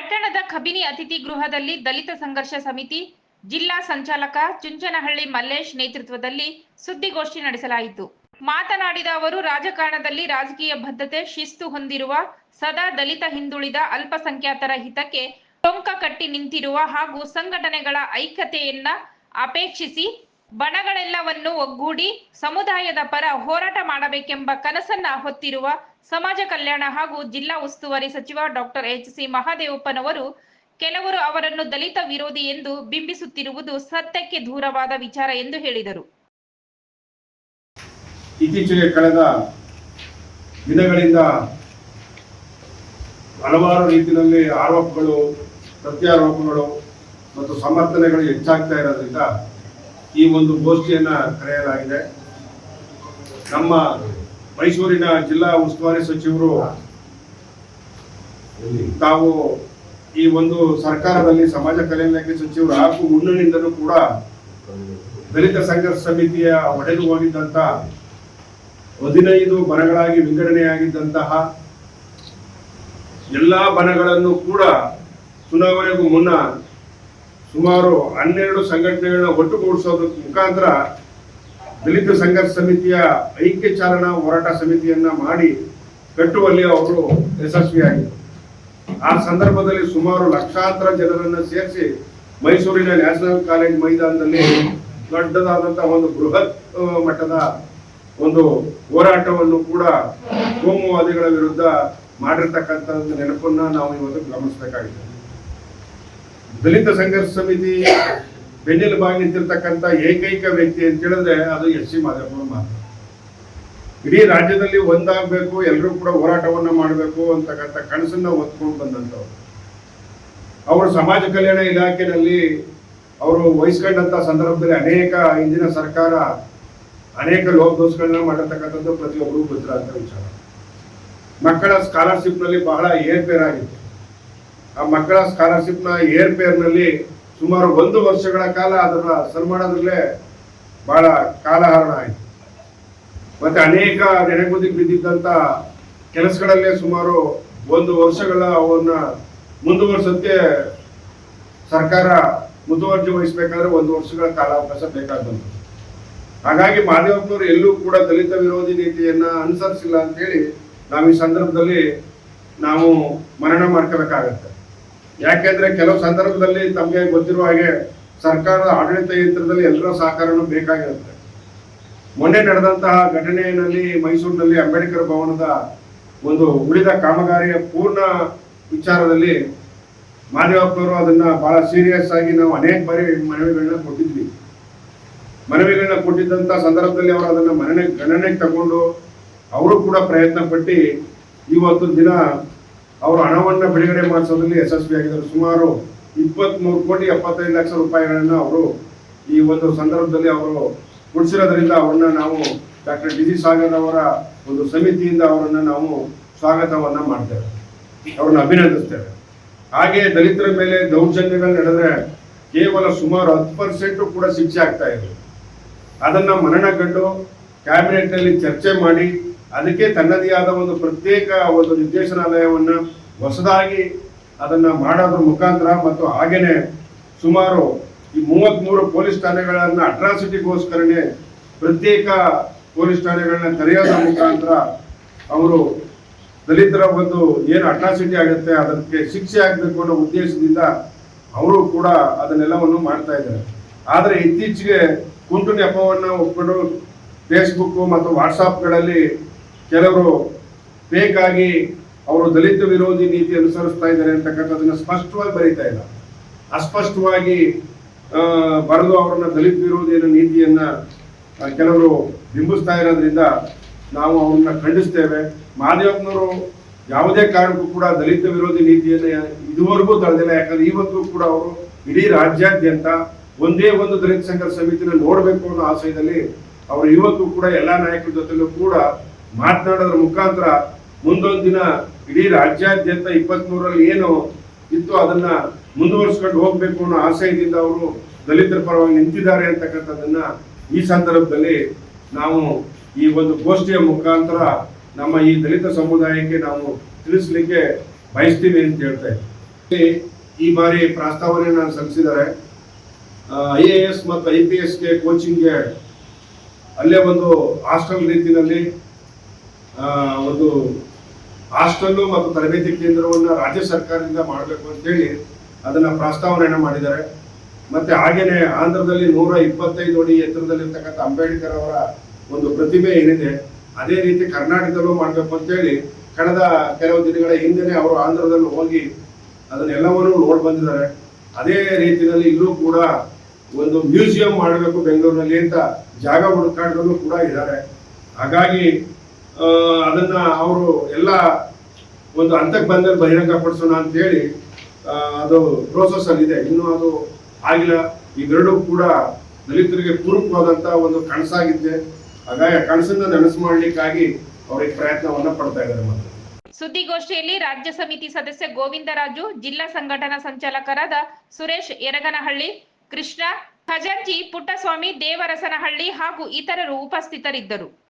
ಪಟ್ಟಣದ ಕಬಿನಿ ಅತಿಥಿ ಗೃಹದಲ್ಲಿ ದಲಿತ ಸಂಘರ್ಷ ಸಮಿತಿ, ಜಿಲ್ಲಾ ಸಂಚಾಲಕ ಚುಂಚನಹಳ್ಳಿ ಮಲ್ಲೇಶ್ ನೇತೃತ್ವದಲ್ಲಿ ಸುದ್ದಿಗೋಷ್ಠಿ ನಡೆಸಲಾಯಿತು. ಮಾತನಾಡಿದ ಅವರು, ರಾಜಕಾರಣದಲ್ಲಿ ರಾಜಕೀಯ ಬದ್ಧತೆ ಶಿಸ್ತು ಹೊಂದಿರುವ, ಸದಾ ದಲಿತ ಹಿಂದುಳಿದ ಅಲ್ಪಸಂಖ್ಯಾತರ ಹಿತಕ್ಕೆ ಟೊಂಕ ಕಟ್ಟಿ ನಿಂತಿರುವ ಹಾಗೂ ಸಂಘಟನೆಗಳ ಐಕ್ಯತೆಯನ್ನ ಅಪೇಕ್ಷಿಸಿ ಬಣಗಳೆಲ್ಲವನ್ನು ಒಗ್ಗೂಡಿ ಸಮುದಾಯದ ಪರ ಹೋರಾಟ ಮಾಡಬೇಕೆಂಬ ಕನಸನ್ನ ಹೊತ್ತಿರುವ ಸಮಾಜ ಕಲ್ಯಾಣ ಹಾಗೂ ಜಿಲ್ಲಾ ಉಸ್ತುವಾರಿ ಸಚಿವ ಡಾಕ್ಟರ್ ಎಚ್ ಸಿ ಮಹಾದೇವಪ್ಪನವರು ಕೆಲವರು ಅವರನ್ನು ದಲಿತ ವಿರೋಧಿ ಎಂದು ಬಿಂಬಿಸುತ್ತಿರುವುದು ಸತ್ಯಕ್ಕೆ ದೂರವಾದ ವಿಚಾರ ಎಂದು ಹೇಳಿದರು. ಇತ್ತೀಚೆಗೆ ಕಳೆದ ದಿನಗಳಿಂದ ಹಲವಾರು ರೀತಿಯಲ್ಲಿ ಆರೋಪಗಳು, ಪ್ರತ್ಯಾರೋಪಗಳು ಮತ್ತು ಸಮರ್ಥನೆಗಳು ಹೆಚ್ಚಾಗ್ತಾ ಇರೋದ್ರಿಂದ ಈ ಒಂದು ಗೋಷ್ಠಿಯನ್ನ ಕರೆಯಲಾಗಿದೆ. ನಮ್ಮ ಮೈಸೂರಿನ ಜಿಲ್ಲಾ ಉಸ್ತುವಾರಿ ಸಚಿವರು ತಾವು ಈ ಒಂದು ಸರ್ಕಾರದಲ್ಲಿ ಸಮಾಜ ಕಲ್ಯಾಣ ಸಚಿವರು ಹಾಗೂ ಮುನ್ನಣಿಯಿಂದಲೂ ಕೂಡ ದಲಿತ ಸಂಘರ್ಷ ಸಮಿತಿಯ ಒಡೆದು ಹೋಗಿದ್ದಂತ ಹದಿನೈದು ಬಣಗಳಾಗಿ ವಿಂಗಡಣೆಯಾಗಿದ್ದಂತಹ ಎಲ್ಲಾ ಬಣಗಳನ್ನು ಕೂಡ ಚುನಾವಣೆಗೂ ಮುನ್ನ ಸುಮಾರು ಹನ್ನೆರಡು ಸಂಘಟನೆಗಳನ್ನ ಒಟ್ಟುಗೂಡಿಸೋದ್ರ ಮುಖಾಂತರ ದಲಿತ ಸಂಘರ್ಷ ಸಮಿತಿಯ ಐಕ್ಯ ಚಾಲನಾ ಹೋರಾಟ ಸಮಿತಿಯನ್ನ ಮಾಡಿ ಕಟ್ಟುವಲ್ಲಿ ಅವರು ಯಶಸ್ವಿಯಾಗಿದ್ದರು ಆ ಸಂದರ್ಭದಲ್ಲಿ ಸುಮಾರು ಲಕ್ಷಾಂತರ ಜನರನ್ನ ಸೇರಿಸಿ ಮೈಸೂರಿನ ನ್ಯಾಷನಲ್ ಕಾಲೇಜ್ ಮೈದಾನದಲ್ಲಿ ದೊಡ್ಡದಾದಂತಹ ಒಂದು ಬೃಹತ್ ಮಟ್ಟದ ಒಂದು ಹೋರಾಟವನ್ನು ಕೂಡ ಕೋಮುವಾದಿಗಳ ವಿರುದ್ಧ ಮಾಡಿರ್ತಕ್ಕಂಥ ನೆನಪನ್ನ ನಾವು ಇವತ್ತು ಗಮನಿಸಬೇಕಾಗಿದೆ. ದಲಿತ ಸಂಘರ್ಷ ಸಮಿತಿ ಬೆನ್ನೆಲುಬಾಗಿ ನಿಂತಿರ್ತಕ್ಕಂಥ ಏಕೈಕ ವ್ಯಕ್ತಿ ಅಂತ ಹೇಳಿದ್ರೆ ಅದು ಎಸ್ ಸಿ ಮಾದೇವಪ್ಪನ ಮಾತ್ರ. ಇಡೀ ರಾಜ್ಯದಲ್ಲಿ ಒಂದಾಗಬೇಕು ಎಲ್ಲರೂ ಕೂಡ ಹೋರಾಟವನ್ನ ಮಾಡಬೇಕು ಅಂತಕ್ಕಂಥ ಕನಸನ್ನ ಹೊತ್ಕೊಂಡು ಬಂದಂಥವ್ರು. ಅವರು ಸಮಾಜ ಕಲ್ಯಾಣ ಇಲಾಖೆಯಲ್ಲಿ ಅವರು ವಹಿಸ್ಕೊಂಡಂಥ ಸಂದರ್ಭದಲ್ಲಿ ಅನೇಕ ಹಿಂದಿನ ಸರ್ಕಾರ ಅನೇಕ ಲೋಪದೋಷಗಳನ್ನ ಮಾಡಿರ್ತಕ್ಕಂಥದ್ದು ಪ್ರತಿಯೊಬ್ಬರಿಗೂ ಗೊತ್ತಿರೋಂಥ ವಿಚಾರ. ಮಕ್ಕಳ ಸ್ಕಾಲರ್ಶಿಪ್ನಲ್ಲಿ ಬಹಳ ಏರ್ಪೇರ್ ಆಗಿತ್ತು ಆ ಮಕ್ಕಳ ಸ್ಕಾಲರ್ಶಿಪ್ನ ಪೇರ್ನಲ್ಲಿ ನಲ್ಲಿ ಸುಮಾರು ಒಂದು ವರ್ಷಗಳ ಕಾಲ ಅದನ್ನ ಸನ್ಮಾನದಲ್ಲೇ ಬಹಳ ಕಾಲಹರಣ ಆಯಿತು. ಮತ್ತೆ ಅನೇಕ ನೆನೆಗುದಿಗೆ ಬಿದ್ದಿದ್ದಂಥ ಕೆಲಸಗಳಲ್ಲೇ ಸುಮಾರು ಒಂದು ವರ್ಷಗಳ ಅವನ್ನ ಮುಂದುವರ್ಸೋಕ್ಕೆ ಸರ್ಕಾರ ಮುತುವರ್ಜಿ ವಹಿಸಬೇಕಾದ್ರೆ ಒಂದು ವರ್ಷಗಳ ಕಾಲಾವಕಾಶ ಬಂತು ಹಾಗಾಗಿ ಮಾದೇವಪ್ಪನವರು ಎಲ್ಲೂ ಕೂಡ ದಲಿತ ವಿರೋಧಿ ನೀತಿಯನ್ನ ಅನುಸರಿಸಿಲ್ಲ ಅಂತ ಹೇಳಿ ನಾವು ಈ ಸಂದರ್ಭದಲ್ಲಿ ನಾವು ಮರಣ ಮಾಡ್ಕೋಬೇಕಾಗತ್ತೆ. ಯಾಕೆಂದ್ರೆ ಕೆಲವು ಸಂದರ್ಭದಲ್ಲಿ ತಮಗೆ ಗೊತ್ತಿರುವ ಹಾಗೆ ಸರ್ಕಾರದ ಆಡಳಿತ ಯಂತ್ರದಲ್ಲಿ ಎಲ್ಲರ ಸಹಕಾರನೂ ಬೇಕಾಗಿರುತ್ತೆ. ಮೊನ್ನೆ ನಡೆದಂತಹ ಘಟನೆಯಲ್ಲಿ ಮೈಸೂರಿನಲ್ಲಿ ಅಂಬೇಡ್ಕರ್ ಭವನದ ಒಂದು ಉಳಿದ ಕಾಮಗಾರಿಯ ಪೂರ್ಣ ವಿಚಾರದಲ್ಲಿ ಮಾದೇವಪ್ಪನವರು ಅದನ್ನ ಬಹಳ ಸೀರಿಯಸ್ ಆಗಿ ನಾವು ಅನೇಕ ಬಾರಿ ಮನವಿಗಳನ್ನ ಕೊಟ್ಟಿದ್ವಿ. ಮನವಿಗಳನ್ನ ಕೊಟ್ಟಿದ್ದಂತ ಸಂದರ್ಭದಲ್ಲಿ ಅವರು ಅದನ್ನ ಮನನೆ ಗಣನೆಗೆ ತಗೊಂಡು ಅವರು ಕೂಡ ಪ್ರಯತ್ನ ಪಟ್ಟು ಇವತ್ತು ದಿನ ಅವರು ಹಣವನ್ನು ಬಿಡುಗಡೆ ಮಾಡಿಸೋದ್ರಲ್ಲಿ ಯಶಸ್ವಿಯಾಗಿದ್ದಾರೆ ಸುಮಾರು ಇಪ್ಪತ್ಮೂರು ಕೋಟಿ ಎಪ್ಪತ್ತೈದು ಲಕ್ಷ ರೂಪಾಯಿಗಳನ್ನು ಅವರು ಈ ಒಂದು ಸಂದರ್ಭದಲ್ಲಿ ಅವರು ಕೊಡಿಸಿರೋದ್ರಿಂದ ಅವ್ರನ್ನ ನಾವು ಡಾಕ್ಟರ್ ಡಿ ಜಿ ಸಾಗರ್ ಅವರ ಒಂದು ಸಮಿತಿಯಿಂದ ಅವರನ್ನ ನಾವು ಸ್ವಾಗತವನ್ನ ಮಾಡ್ತೇವೆ ಅವ್ರನ್ನ ಅಭಿನಂದಿಸ್ತೇವೆ. ಹಾಗೆ ದಲಿತರ ಮೇಲೆ ದೌರ್ಜನ್ಯಗಳು ನಡೆದ್ರೆ ಕೇವಲ ಸುಮಾರು ಹತ್ತು ಪರ್ಸೆಂಟ್ ಕೂಡ ಶಿಕ್ಷೆ ಆಗ್ತಾ ಇದೆ. ಅದನ್ನ ಕ್ಯಾಬಿನೆಟ್ನಲ್ಲಿ ಚರ್ಚೆ ಮಾಡಿ ಅದಕ್ಕೆ ತನ್ನದೇ ಆದ ಒಂದು ಪ್ರತ್ಯೇಕ ಒಂದು ನಿರ್ದೇಶನಾಲಯವನ್ನು ಹೊಸದಾಗಿ ಅದನ್ನ ಮಾಡೋದ್ರ ಮುಖಾಂತರ ಮತ್ತು ಹಾಗೆಯೇ ಸುಮಾರು ಈ ಮೂವತ್ಮೂರು ಪೊಲೀಸ್ ಠಾಣೆಗಳನ್ನು ಅಟ್ರಾಸಿಟಿಗೋಸ್ಕರನೇ ಪ್ರತ್ಯೇಕ ಪೊಲೀಸ್ ಠಾಣೆಗಳನ್ನ ತೆರೆಯೋದ್ರ ಮುಖಾಂತರ ಅವರು ದಲಿತರ ಒಂದು ಏನು ಅಟ್ರಾಸಿಟಿ ಆಗುತ್ತೆ, ಅದಕ್ಕೆ ಶಿಕ್ಷೆ ಆಗಬೇಕು ಅನ್ನೋ ಉದ್ದೇಶದಿಂದ ಅವರು ಕೂಡ ಅದನ್ನೆಲ್ಲವನ್ನು ಮಾಡ್ತಾ ಇದ್ದಾರೆ. ಆದರೆ ಇತ್ತೀಚೆಗೆ ಕುಂಟು ನೆಪವನ್ನು ಒಪ್ಪಿಕೊಂಡು ಫೇಸ್ಬುಕ್ಕು ಮತ್ತು ವಾಟ್ಸಾಪ್ಗಳಲ್ಲಿ ಕೆಲವರು ಬೇಕಾಗಿ ಅವರು ದಲಿತ ವಿರೋಧಿ ನೀತಿ ಅನುಸರಿಸ್ತಾ ಇದ್ದಾರೆ ಅಂತಕ್ಕಂಥದ್ದನ್ನು ಸ್ಪಷ್ಟವಾಗಿ ಬರೀತಾ ಇಲ್ಲ. ಅಸ್ಪಷ್ಟವಾಗಿ ಬರೆದು ಅವರನ್ನ ದಲಿತ ವಿರೋಧಿ ಅನ್ನೋ ನೀತಿಯನ್ನ ಕೆಲವರು ಬಿಂಬಿಸ್ತಾ ಇರೋದ್ರಿಂದ ನಾವು ಅವ್ರನ್ನ ಖಂಡಿಸ್ತೇವೆ. ಮಹಾದೇವಪ್ಪನವರು ಯಾವುದೇ ಕಾರಣಕ್ಕೂ ಕೂಡ ದಲಿತ ವಿರೋಧಿ ನೀತಿಯನ್ನ ಇದುವರೆಗೂ ತಳೆದಿಲ್ಲ. ಯಾಕಂದ್ರೆ ಇವತ್ತು ಕೂಡ ಅವರು ಇಡೀ ರಾಜ್ಯಾದ್ಯಂತ ಒಂದೇ ಒಂದು ದಲಿತ ಸಂಘರ್ಷ ಸಮಿತಿನ ನೋಡಬೇಕು ಅನ್ನೋ ಆಶಯದಲ್ಲಿ ಅವರು ಇವತ್ತು ಕೂಡ ಎಲ್ಲಾ ನಾಯಕರ ಜೊತೆಲೂ ಕೂಡ ಮಾತನಾಡೋದ್ರ ಮುಖಾಂತರ ಮುಂದೊಂದು ದಿನ ಇಡೀ ರಾಜ್ಯಾದ್ಯಂತ ಇಪ್ಪತ್ಮೂರರಲ್ಲಿ ಏನು ಇತ್ತು ಅದನ್ನ ಮುಂದುವರ್ಸ್ಕೊಂಡು ಹೋಗ್ಬೇಕು ಅನ್ನೋ ಆಶಯದಿಂದ ಅವರು ದಲಿತರ ಪರವಾಗಿ ನಿಂತಿದ್ದಾರೆ ಅಂತಕ್ಕಂಥದ್ದನ್ನ ಈ ಸಂದರ್ಭದಲ್ಲಿ ನಾವು ಈ ಒಂದು ಗೋಷ್ಠಿಯ ಮುಖಾಂತರ ನಮ್ಮ ಈ ದಲಿತ ಸಮುದಾಯಕ್ಕೆ ನಾವು ತಿಳಿಸ್ಲಿಕ್ಕೆ ಬಯಸ್ತೀವಿ ಅಂತ ಹೇಳ್ತಾ ಈ ಬಾರಿ ಪ್ರಸ್ತಾವನೆಯನ್ನು ಸಲ್ಲಿಸಿದ್ದಾರೆ. ಐ ಎ ಎಸ್ ಮತ್ತು ಐ ಪಿ ಎಸ್ಗೆ ಕೋಚಿಂಗ್ಗೆ ಅಲ್ಲೇ ಒಂದು ಹಾಸ್ಟೆಲ್ ರೀತಿಯಲ್ಲಿ ಒಂದು ಹಾಸ್ಟೆಲ್ಲು ಮತ್ತು ತರಬೇತಿ ಕೇಂದ್ರವನ್ನು ರಾಜ್ಯ ಸರ್ಕಾರದಿಂದ ಮಾಡಬೇಕು ಅಂತೇಳಿ ಅದನ್ನ ಪ್ರಸ್ತಾವನೆಯನ್ನು ಮಾಡಿದ್ದಾರೆ. ಮತ್ತೆ ಹಾಗೆಯೇ ಆಂಧ್ರದಲ್ಲಿ ನೂರ ಇಪ್ಪತ್ತೈದು ಅಡಿ ಎತ್ತರದಲ್ಲಿರ್ತಕ್ಕಂಥ ಅಂಬೇಡ್ಕರ್ ಅವರ ಒಂದು ಪ್ರತಿಮೆ ಏನಿದೆ, ಅದೇ ರೀತಿ ಕರ್ನಾಟಕದಲ್ಲೂ ಮಾಡಬೇಕು ಅಂತೇಳಿ ಕಳೆದ ಕೆಲವು ದಿನಗಳ ಹಿಂದೆನೆ ಅವರು ಆಂಧ್ರದಲ್ಲಿ ಹೋಗಿ ಅದನ್ನೆಲ್ಲವನ್ನೂ ನೋಡಿ ಬಂದಿದ್ದಾರೆ. ಅದೇ ರೀತಿಯಲ್ಲಿ ಇಲ್ಲೂ ಕೂಡ ಒಂದು ಮ್ಯೂಸಿಯಂ ಮಾಡಬೇಕು ಬೆಂಗಳೂರಿನಲ್ಲಿ ಅಂತ ಜಾಗ ಹುಡುಕಾಟದಲ್ಲೂ ಕೂಡ ಇದ್ದಾರೆ. ಹಾಗಾಗಿ ಅದನ್ನ ಅವರು ಎಲ್ಲ ಒಂದು ಹಂತಕ್ಕೆ ಬಂದಲ್ಲಿ ಬಹಿರಂಗಪಡಿಸೋಣ ಅಂತೇಳಿ ಹೇಳಿ ಅದು ಪ್ರೋಸೆಸ್ ಅಲ್ಲಿ ಇದೆ. ಇನ್ನು ಅದು ಆಗಿಲ್ಲ. ಇವೆರಡೂ ಕೂಡ ದಲಿತರಿಗೆ ಪೂರಕವಾದಂತ ಒಂದು ಕನಸಾಗಿದ್ದೆ. ಹಾಗಾಗಿ ಆ ಕನಸನ್ನ ನನಸು ಮಾಡ್ಲಿಕ್ಕಾಗಿ ಅವ್ರಿಗೆ ಪ್ರಯತ್ನವನ್ನ ಪಡ್ತಾ ಇದ್ದಾರೆ ಮತ್ತೆ. ಸುದ್ದಿಗೋಷ್ಠಿಯಲ್ಲಿ ರಾಜ್ಯ ಸಮಿತಿ ಸದಸ್ಯ ಗೋವಿಂದರಾಜು, ಜಿಲ್ಲಾ ಸಂಘಟನಾ ಸಂಚಾಲಕರಾದ ಸುರೇಶ್ ಯರಗನಹಳ್ಳಿ, ಕೃಷ್ಣ, ಖಜಾಂಚಿ, ಪುಟ್ಟಸ್ವಾಮಿ, ದೇವರಸನಹಳ್ಳಿ ಹಾಗೂ ಇತರರು ಉಪಸ್ಥಿತರಿದ್ದರು.